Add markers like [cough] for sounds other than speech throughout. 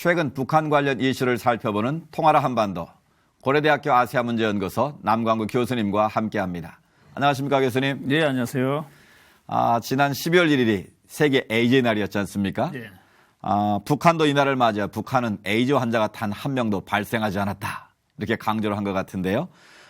최근 북한 관련 이슈를 살펴보는 통화라 한반도 고려대학교 아시아 문제 연구소 남광구 교수님과 함께합니다. 안녕하십니까 교수님? 네, 안녕하세요. 아, 지난 12월 1일이 세계 에이즈 날이었지 않습니까? 네. 아, 북한도 이날을 맞아 북한은 에이즈 환자가 단 한 명도 발생하지 않았다. 이렇게 강조를 한 것 같은데요.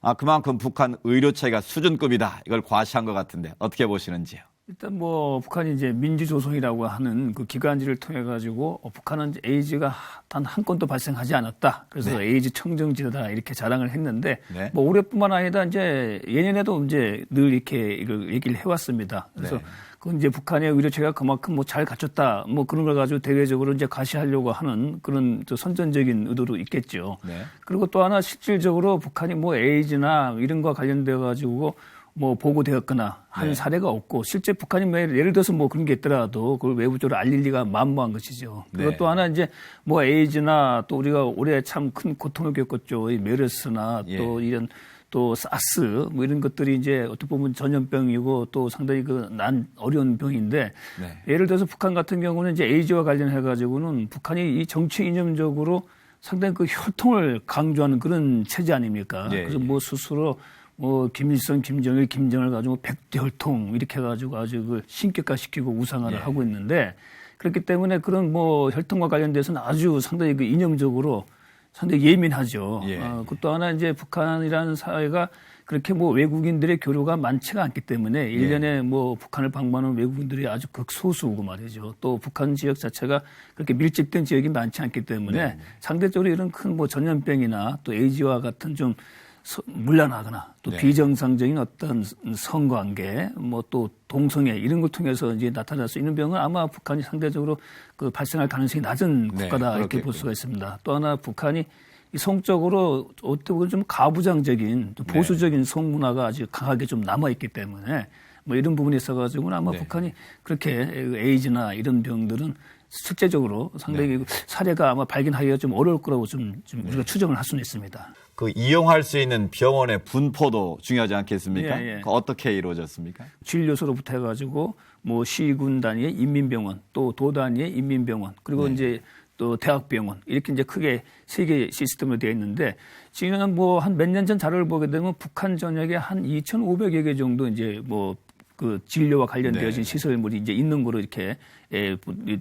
아, 그만큼 북한 의료 체계가 수준급이다. 이걸 과시한 것 같은데 어떻게 보시는지요? 일단 뭐 북한이 이제 민주조선이라고 하는 그 기관지를 통해 가지고 어, 북한은 에이즈가 단 한 건도 발생하지 않았다. 그래서 에이즈 청정지대다 이렇게 자랑을 했는데 네. 뭐 올해뿐만 아니라 이제 예년에도 이제 늘 이렇게 이걸 얘기를 해왔습니다. 그래서 네. 그건 이제 북한의 의료체가 그만큼 뭐 잘 갖췄다 뭐 그런 걸 가지고 대외적으로 이제 가시하려고 하는 그런 또 선전적인 의도도 있겠죠. 네. 그리고 또 하나 실질적으로 북한이 뭐 에이즈나 이런 거 관련돼 가지고 뭐 보고되었거나 한 네. 사례가 없고 실제 북한이 뭐 예를 들어서 뭐 그런 게 있더라도 그걸 외부적으로 알릴 리가 만무한 것이죠. 네. 또 하나 이제 뭐 에이즈나 또 우리가 올해 참 큰 고통을 겪었죠. 이 메르스나 예. 또 이런 또 사스 뭐 이런 것들이 이제 어떻게 보면 전염병이고 또 상당히 그 난 어려운 병인데 네. 예를 들어서 북한 같은 경우는 이제 에이즈와 관련해 가지고는 북한이 이 정치 이념적으로 상당히 그 혈통을 강조하는 그런 체제 아닙니까? 예, 그래서 예. 뭐 스스로 뭐 김일성, 김정일, 김정을 가지고 백대 혈통 이렇게 해가지고 아주 그 신격화시키고 우상화를 예. 하고 있는데 그렇기 때문에 그런 뭐 혈통과 관련돼서는 아주 상당히 그 이념적으로 상당히 예민하죠. 예. 어, 그또 하나 이제 북한이라는 사회가 그렇게 뭐 외국인들의 교류가 많지가 않기 때문에 예. 일년에뭐 북한을 방문하는 외국인들이 아주 극소수고 말이죠. 또 북한 지역 자체가 그렇게 밀집된 지역이 많지 않기 때문에 네. 상대적으로 이런 큰 뭐 전염병이나 또 에이즈와 같은 좀 서- 문란하거나 또 네. 비정상적인 어떤 성관계 뭐 또 동성애 이런 걸 통해서 이제 나타날 수 있는 병은 아마 북한이 상대적으로 그 발생할 가능성이 낮은 네, 국가다 이렇게 그렇겠군요. 볼 수가 있습니다. 또 하나 북한이 이 성적으로 어떻게 보면 좀 가부장적인 좀 네. 보수적인 성문화가 아주 강하게 좀 남아 있기 때문에 뭐 이런 부분에 있어 가지고는 아마 네. 북한이 그렇게 에이즈나 이런 병들은 실제적으로 상당히 네. 사례가 아마 발견하기가 좀 어려울 거라고 좀, 좀 우리가 추정을 할 수는 있습니다. 그 이용할 수 있는 병원의 분포도 중요하지 않겠습니까? 예, 예. 그 어떻게 이루어졌습니까? 진료소로부터 해가지고 뭐 시군 단위의 인민병원 또 도 단위의 인민병원 그리고 네. 이제 또 대학병원 이렇게 이제 크게 세 개 시스템으로 되어 있는데 지금 뭐 한 몇 년 전 자료를 보게 되면 북한 전역에 한 2,500여 개 정도 이제 뭐 그 진료와 관련되어진 네. 시설물이 이제 있는 거로 이렇게 예, 이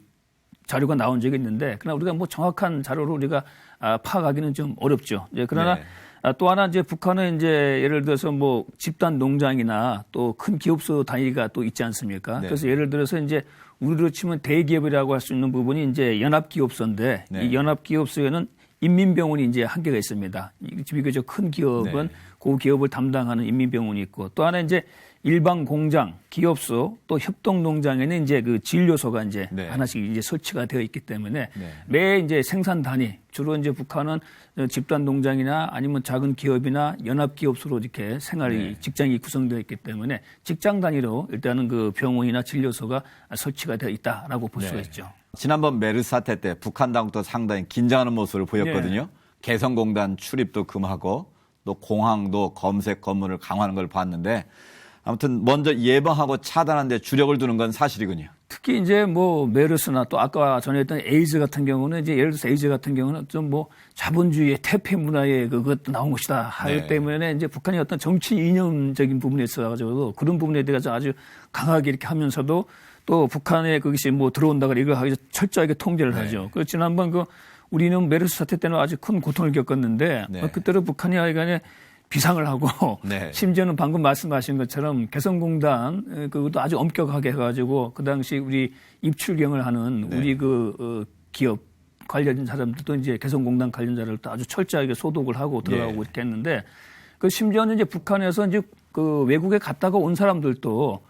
자료가 나온 적이 있는데 그러나 우리가 뭐 정확한 자료로 우리가 아, 파악하기는 좀 어렵죠. 예, 그러나 네. 아, 또 하나 이제 북한은 이제 예를 들어서 뭐 집단 농장이나 또 큰 기업소 단위가 또 있지 않습니까? 네. 그래서 예를 들어서 이제 우리로 치면 대기업이라고 할 수 있는 부분이 이제 연합기업소인데 네. 이 연합기업소에는 인민병원이 이제 한 개가 있습니다. 이 비교적 큰 기업은 네. 그 기업을 담당하는 인민병원이 있고 또 하나 이제 일반 공장, 기업소 또 협동 농장에는 이제 그 진료소가 이제 네. 하나씩 이제 설치가 되어 있기 때문에 네. 매 이제 생산 단위 주로 이제 북한은 집단 농장이나 아니면 작은 기업이나 연합 기업소로 이렇게 생활이 네. 직장이 구성되어 있기 때문에 직장 단위로 일단은 그 병원이나 진료소가 설치가 되어 있다라고 볼 수가 네. 있죠. 지난번 메르스 사태 때 북한 당국도 상당히 긴장하는 모습을 보였거든요. 개성공단 출입도 금하고 또 공항도 검색 검문을 강화하는 걸 봤는데 아무튼 먼저 예방하고 차단하는 데 주력을 두는 건 사실이군요. 특히 이제 뭐 메르스나 또 아까 전에 했던 에이즈 같은 경우는 이제 예를 들어서 에이즈 같은 경우는 좀 뭐 자본주의의 태폐 문화의 그것도 나온 것이다 하기 네. 때문에 이제 북한이 어떤 정치 이념적인 부분에 있어 가지고 그런 부분에 대해서 아주 강하게 이렇게 하면서도 또 북한에 그것이 뭐 들어온다고 이거 하기 철저하게 통제를 네. 하죠. 그 지난번 그 우리는 메르스 사태 때는 아주 큰 고통을 겪었는데 네. 어, 그때로 북한이 하여간에 비상을 하고 [laughs] 네. 심지어는 방금 말씀하신 것처럼 개성공단 에, 그것도 아주 엄격하게 해가지고 그 당시 우리 입출경을 하는 네. 우리 그 어, 기업 관련 사람들도 이제 개성공단 관련자를 또 아주 철저하게 소독을 하고 들어가고 예. 이렇게 했는데 그 심지어는 이제 북한에서 이제 그 외국에 갔다가 온 사람들도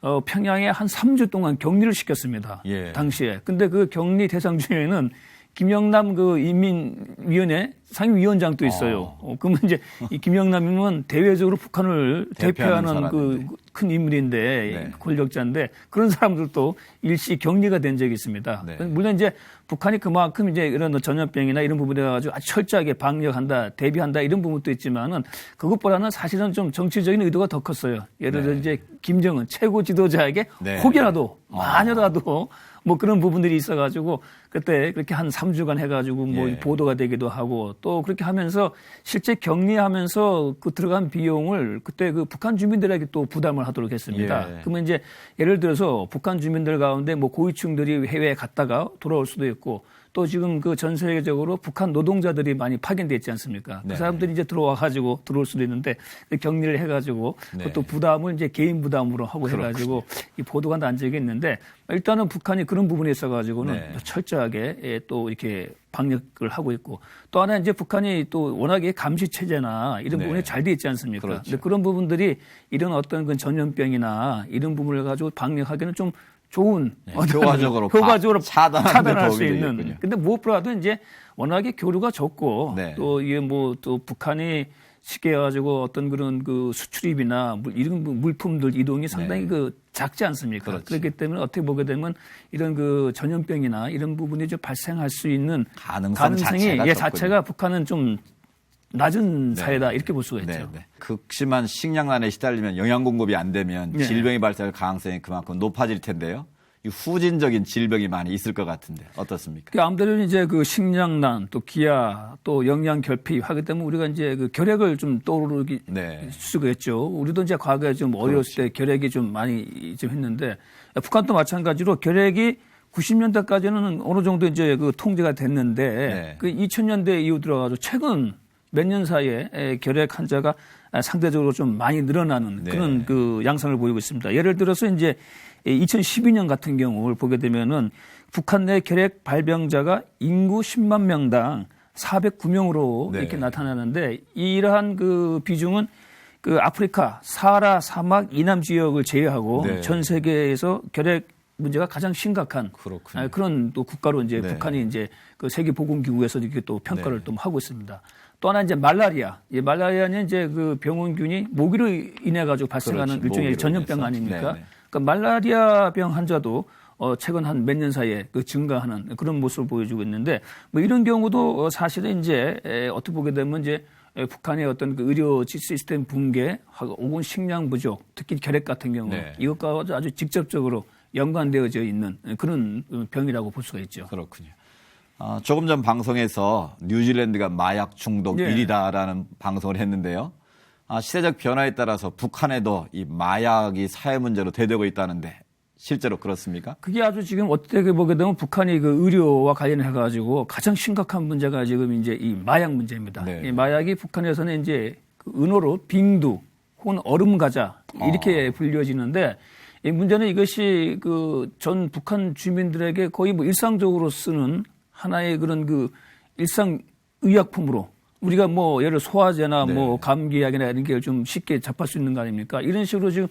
어, 평양에 한 3주 동안 격리를 시켰습니다. 예. 당시에. 근데 그 격리 대상 중에는 김영남 그 인민위원회 상임위원장도 있어요. 어, 그러면 이제 이 김영남이면 대외적으로 북한을 대표하는 그. 큰 인물인데 네. 권력자인데 그런 사람들도 일시 격리가 된 적이 있습니다. 네. 물론 이제 북한이 그만큼 이제 이런 전염병이나 이런 부분에 가지고 아주 철저하게 방역한다, 대비한다 이런 부분도 있지만은 그것보다는 사실은 좀 정치적인 의도가 더 컸어요. 예를 들어 네. 이제 김정은 최고 지도자에게 네. 혹여라도 마녀라도 뭐 그런 부분들이 있어가지고 그때 그렇게 한 3주간 해가지고 뭐 예. 보도가 되기도 하고 또 그렇게 하면서 실제 격리하면서 그 들어간 비용을 그때 그 북한 주민들에게 또 부담을 하도록 했습니다. 예. 그러면 이제 예를 들어서 북한 주민들 가운데 뭐 고위층들이 해외에 갔다가 돌아올 수도 있고 또 지금 그 전 세계적으로 북한 노동자들이 많이 파견돼 있지 않습니까? 네. 그 사람들이 이제 들어와 가지고 들어올 수도 있는데 격리를 해가지고 네. 그것도 부담을 이제 개인 부담으로 하고 해가지고 이 보도가 난 적이 있는데 일단은 북한이 그런 부분에 있어가지고는 네. 철저하게 예, 또 이렇게 방역을 하고 있고 또 하나 이제 북한이 또 워낙에 감시 체제나 이런 네. 부분이 잘 돼 있지 않습니까? 그렇죠. 근데 그런 부분들이 이런 어떤 그 전염병이나 이런 부분을 가지고 방역하기는 좀 좋은 네, 효과적으로 효과적으로 차단할 데수 있는. 되겠군요. 근데 무엇보다도 이제 워낙에 교류가 적고 네. 또 이게 뭐 또 북한이 쉽게 해가지고 어떤 그런 그 수출입이나 물- 이런 그 물품들 이동이 상당히 그 작지 않습니까? 네. 그렇지. 그렇기 때문에 어떻게 보게 되면 이런 그 전염병이나 이런 부분이 좀 발생할 수 있는 가능성 가능성이 자체가 예. 자체가 북한은 좀 낮은 사회다 이렇게 볼 수가 있죠. 네, 네. 극심한 식량난에 시달리면 영양 공급이 안 되면 네. 질병이 발생할 가능성이 그만큼 높아질 텐데요. 이 후진적인 질병이 많이 있을 것 같은데 어떻습니까? 그 아무래도 이제 그 식량난 또 기아 또 영양 결핍 하기 때문에 우리가 이제 그 결핵을 좀 떠오르기 네. 수가 있죠. 우리도 이제 과거에 좀 어렸을 때 결핵이 좀 많이 좀 했는데 북한도 마찬가지로 결핵이 90년대까지는 어느 정도 이제 그 통제가 됐는데 네. 그 2000년대 이후 들어가지고 최근 몇 년 사이에 에, 결핵 환자가 상대적으로 좀 많이 늘어나는 네. 그런 그 양상을 보이고 있습니다. 예를 들어서 이제 2012년 같은 경우를 보게 되면은 북한 내 결핵 발병자가 인구 10만 명당 409명으로 네. 이렇게 나타나는데 이러한 그 비중은 그 아프리카 사하라 사막 이남 지역을 제외하고 네. 전 세계에서 결핵 문제가 가장 심각한 그렇군요. 아, 그런 또 국가로 이제 네. 북한이 이제 그 세계 보건 기구에서 이렇게 또 평가를 또 하고 있습니다. 또 하나 이제 말라리아. 이 말라리아는 이제 그 병원균이 모기로 인해 가지고 발생하는 그렇지, 일종의 전염병 인해서. 아닙니까? 네, 네. 그러니까 말라리아 병 환자도 어, 최근 한 몇 년 사이에 그 증가하는 그런 모습을 보여주고 있는데 뭐 이런 경우도 어, 사실은 이제 에, 어떻게 보게 되면 이제 에, 북한의 어떤 그 의료 시스템 붕괴 혹은 식량 부족 특히 결핵 같은 경우 네. 이것과 아주 직접적으로 연관되어져 있는 그런 병이라고 볼 수가 있죠. 그렇군요. 아, 조금 전 방송에서 뉴질랜드가 마약 중독 예. 1위다라는 방송을 했는데요. 아, 시대적 변화에 따라서 북한에도 이 마약이 사회 문제로 대되고 있다는데 실제로 그렇습니까? 그게 아주 지금 어떻게 보게 되면 북한이 그 의료와 관련해 가지고 가장 심각한 문제가 지금 이제 이 마약 문제입니다. 네. 이 마약이 북한에서는 이제 그 은어로 빙두 혹은 얼음 과자 이렇게 불려지는데 이 문제는 이것이 그 전 북한 주민들에게 거의 뭐 일상적으로 쓰는 하나의 그런 그 일상 의약품으로 우리가 뭐 예를 들어 소화제나 네. 뭐 감기약이나 이런 게 좀 쉽게 접할 수 있는 거 아닙니까? 이런 식으로 지금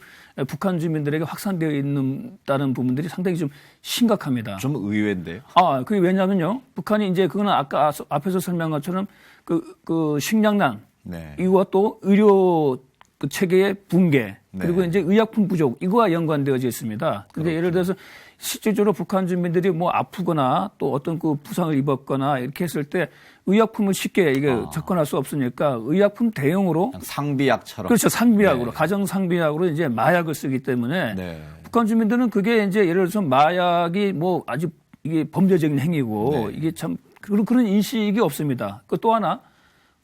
북한 주민들에게 확산되어 있는 다는 부분들이 상당히 좀 심각합니다. 좀 의외인데요. 아, 그게 왜냐면요. 북한이 이제 그거는 아까 앞에서 설명한 것처럼 그, 그 식량난 네. 이거와 또 의료 그 체계의 붕괴 그리고 네. 이제 의약품 부족 이거와 연관되어져 있습니다. 근데 예를 들어서 실질적으로 북한 주민들이 뭐 아프거나 또 어떤 그 부상을 입었거나 이렇게 했을 때 의약품을 쉽게 이게 아. 접근할 수 없으니까 의약품 대용으로 상비약처럼. 그렇죠 상비약으로 네. 가정 상비약으로 이제 마약을 쓰기 때문에 네. 북한 주민들은 그게 이제 예를 들어서 마약이 뭐 아주 이게 범죄적인 행위고 네. 이게 참 그런 그런 인식이 없습니다. 그 또 하나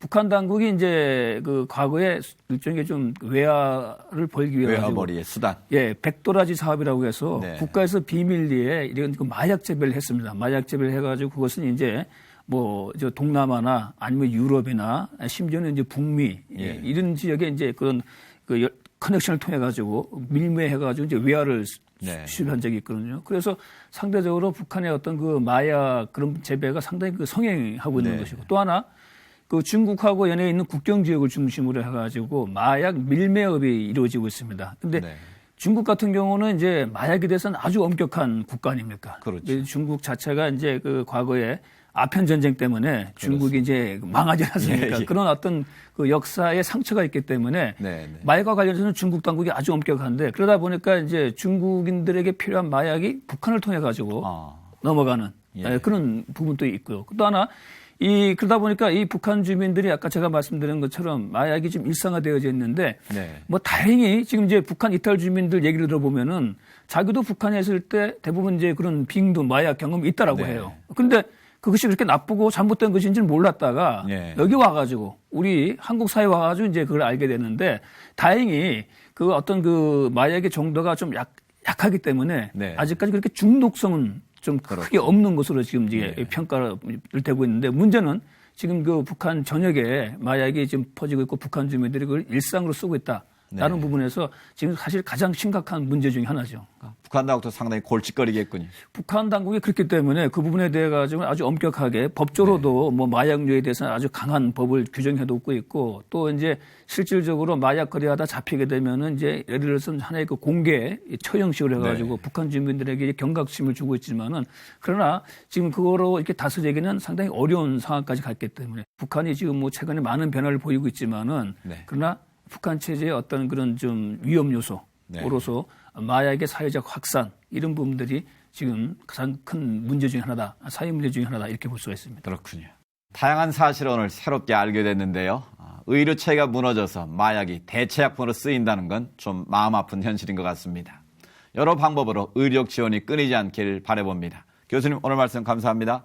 북한 당국이 이제 그 과거에 일종의 좀 외화를 벌기 위해 가지고 외화벌이의 수단. 예, 백도라지 사업이라고 해서 네. 국가에서 비밀리에 이런 그 마약 재배를 했습니다. 마약 재배를 해가지고 그것은 이제 뭐 저 동남아나 아니면 유럽이나 심지어는 이제 북미 예. 이런 지역에 이제 그런 그 여- 커넥션을 통해 가지고 밀매해 가지고 이제 외화를 수- 네. 수입한 적이 있거든요. 그래서 상대적으로 북한의 어떤 그 마약 그런 재배가 상당히 그 성행하고 있는 네. 것이고 또 하나 그 중국하고 연해 있는 국경 지역을 중심으로 해가지고 마약 밀매업이 이루어지고 있습니다. 근데 네. 중국 같은 경우는 이제 마약에 대해서는 아주 엄격한 국가 아닙니까? 그렇죠. 중국 자체가 이제 그 과거에 아편 전쟁 때문에 중국이 이제 망하지 않습니까? [laughs] 예, 예. 그런 어떤 그 역사의 상처가 있기 때문에 네, 네. 마약과 관련해서는 중국 당국이 아주 엄격한데 그러다 보니까 이제 중국인들에게 필요한 마약이 북한을 통해 가지고 아, 넘어가는 예. 예, 그런 부분도 있고요. 또 하나 이 그러다 보니까 이 북한 주민들이 아까 제가 말씀드린 것처럼 마약이 좀 일상화되어져 있는데 네. 뭐 다행히 지금 이제 북한 이탈 주민들 얘기를 들어보면은 자기도 북한에 있을 때 대부분 이제 그런 빙도 마약 경험이 있다라고 네. 해요. 근데 그것이 그렇게 나쁘고 잘못된 것인지는 몰랐다가 예. 여기 와가지고 우리 한국 사회 에 와가지고 이제 그걸 알게 되는데 다행히 그 어떤 그 마약의 정도가 좀 약, 약하기 때문에 네. 아직까지 그렇게 중독성은 좀 크게 없는 것으로 지금 이제 네. 평가를 되고 있는데 문제는 지금 그 북한 전역에 마약이 지금 퍼지고 있고 북한 주민들이 그걸 일상으로 쓰고 있다. 라는 네. 부분에서 지금 사실 가장 심각한 문제 중에 하나죠. 북한 당국도 상당히 골칫거리겠군요. 북한 당국이 그렇기 때문에 그 부분에 대해 가지고 아주 엄격하게 법조로도 뭐 마약류에 대해서는 아주 강한 법을 규정해두고 있고 또 이제 실질적으로 마약 거래하다 잡히게 되면은 이제 예를 들어서 하나의 그 공개 처형식으로 해가지고 네. 북한 주민들에게 경각심을 주고 있지만은 그러나 지금 그거로 이렇게 다스리기는 상당히 어려운 상황까지 갔기 때문에 북한이 지금 뭐 최근에 많은 변화를 보이고 있지만은 네. 그러나 북한 체제의 어떤 그런 좀 위험 네. 요소로서 마약의 사회적 확산 이런 부분들이 지금 가장 큰 문제 중에 하나다. 사회 문제 중에 하나다. 이렇게 볼 수가 있습니다. 그렇군요. 다양한 사실을 오늘 새롭게 알게 됐는데요. 아, 의료 체계가 무너져서 마약이 대체약품으로 쓰인다는 건 좀 마음 아픈 현실인 것 같습니다. 여러 방법으로 의료 지원이 끊이지 않길 바라봅니다. 교수님 오늘 말씀 감사합니다.